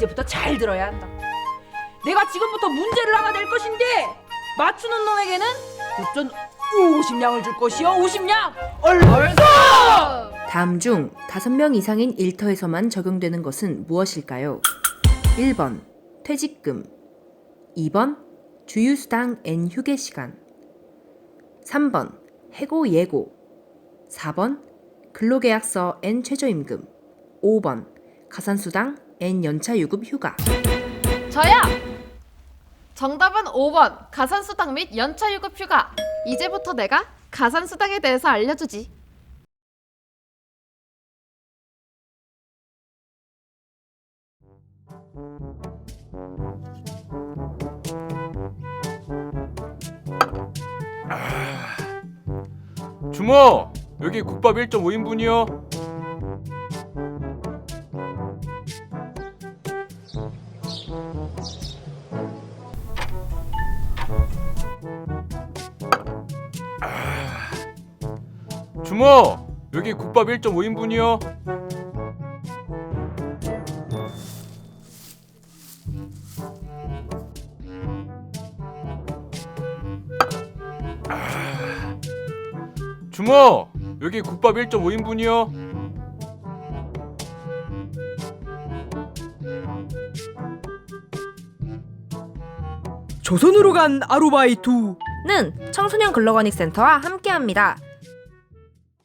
말부터 잘 들어야 한다. 내가 지금부터 문제를 하나 낼 것인데 맞추는 놈에게는 도전 50냥을 줄 것이요 50냥! 얼른 다음 중 5명 이상인 일터에서만 적용되는 것은 무엇일까요? 1번 퇴직금. 2번 주휴수당 N 휴게시간. 3번 해고 예고. 4번 근로계약서 N 최저임금. 5번 가산수당 N 연차 유급 휴가 저야! 정답은 5번 가산수당 및 연차유급 휴가 이제부터 내가 가산수당에 대해서 알려주지 주모 여기 국밥 1.5인분이요. 주모 여기 국밥 1.5인분이요. 주모 여기 국밥 1.5인분이요. 조선으로 간 아르바이트 는 청소년 근로권익센터와 함께합니다.